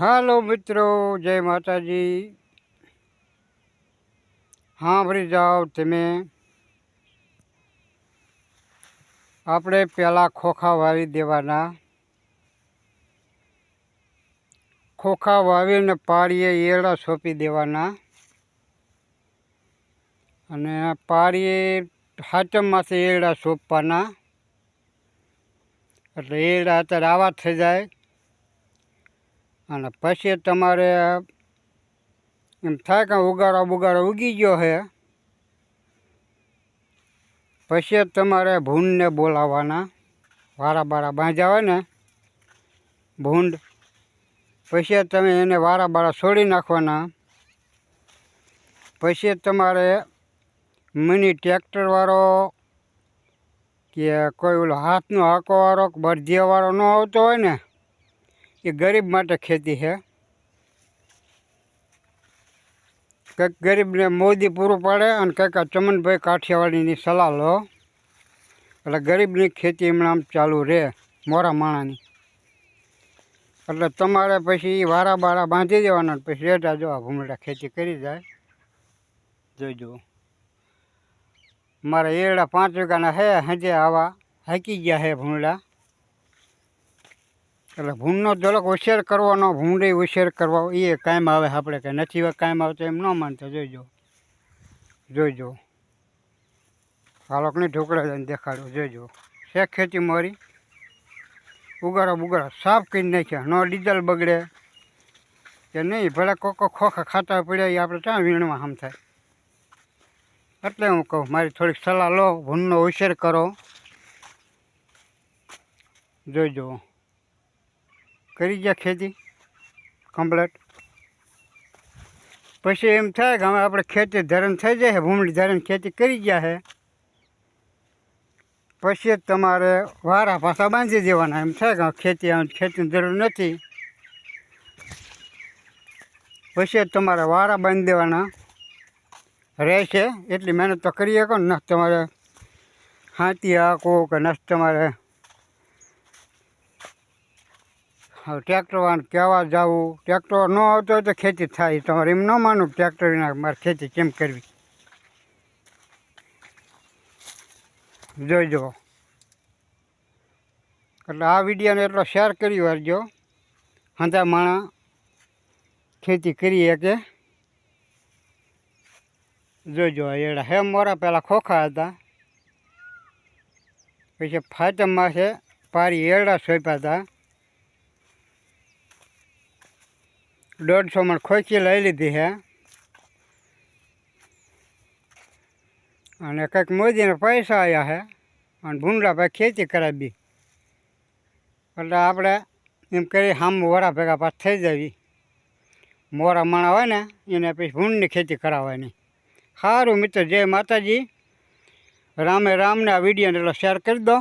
હાલો મિત્રો, જય માતાજી. સાંભળી જાઓ તમે. આપણે પહેલાં ખોખા વાવી દેવાના. ખોખા વાવીને પાળીએ એરડા સોંપી દેવાના. અને પાળીએ હાચમમાંથી એરડા સોંપવાના. એટલે એડા અત્યારે આવા થઈ જાય. અને પછી તમારે એમ થાય કે ઉગાડો બુગાડો ઉગી ગયો છે પછી તમારે ભૂંડને બોલાવવાના. વારા બારા બાંધ્યા હોય ને, ભૂંડ, પછી તમે એને વારા બારા છોડી નાખવાના. પછી તમારે મિની ટ્રેક્ટરવાળો કે કોઈ ઓલો હાથનો હાકોવાળો કે બળદિયાવાળો ન આવતો હોય ને એ ગરીબ માટે ખેતી છે કંઈક ગરીબને મોદી પૂરું પાડે અને કંઈક આ ચમનભાઈ કાઠિયાવાડીની સલાહ લો એટલે ગરીબની ખેતી હમણાં આમ ચાલુ રહે મોરા માણાની એટલે તમારે પછી વારા બારા બાંધી દેવાના ને પછી રેટા જોવા ભૂમડા ખેતી કરી જાય જોઈજો મારા એરડા પાંચ વીઘાના હે હજે આવા હાકી ગયા હે ભૂંડા એટલે ભૂંડનો જરાક હોશિયાર કરવાનો, ભૂંડે ઉછેર કરવા, એ કાયમ આવે આપણે કે નથી કાયમ આવતો એમ ન માનતો. જોઈજો. જોઈજો. હાલોકની ઢોકળા જઈને દેખાડો. જોઈજો. છે ખેતી મારી. ઉગાડો બુગાડો સાફ કરી નાખ્યા. ન ડીઝલ બગડે. કે નહીં, ભલે કોકો ખોખા ખાતા પડ્યા એ આપણે ક્યાં વીણમાં આમ થાય? એટલે હું કહું, મારી થોડીક સલાહ લો ભૂનનો ઉછેર કરો. જોઈજો. કરી ગયા ખેતી કમ્પ્લેટ પછી એમ થાય કે હવે આપણે ખેતી ધરણ થઈ જાય ભૂમડી ધરણ ખેતી કરી ગયા છે પછી જ તમારે વારા પાછા બાંધી દેવાના એમ થાય કે હવે ખેતી આમ ખેતીની જરૂર નથી પછી જ તમારે વારા બાંધી દેવાના રહેશે એટલી મહેનત તો કરી શકો ને ન તમારે હાથી હાંકો કે ન તમારે હવે ટ્રેક્ટર વાળાને કહેવા જવું ટ્રેક્ટર ન આવતો હોય તો ખેતી થાય તમારે એમ ન માનું ટ્રેક્ટર વિના મારે ખેતી કેમ કરવી જોઈજો એટલે આ વિડીયોને એટલો શેર કરી વારજો હંધા માણા ખેતી કરી શકે જોઈજો આ એડા હે મોરા પહેલાં ખોખા હતા પછી ફાતમમાં છે પારી એરડા સોંપ્યા હતા દોઢસો મણ ખોચી લઈ લીધી છે અને કંઈક મોદીને પૈસા આવ્યા છે અને ભૂંડા ભાઈ ખેતી કરાવી. એટલે આપણે એમ કરી હામ વરા ભેગા પાસ થઈ જવી. મોરા માણા હોય ને, એને પછી ભૂંડની ખેતી કરાવવાની. સારું મિત્ર, જય માતાજી. રામે રામને આ વિડીયોને એટલો શેર કરી દો.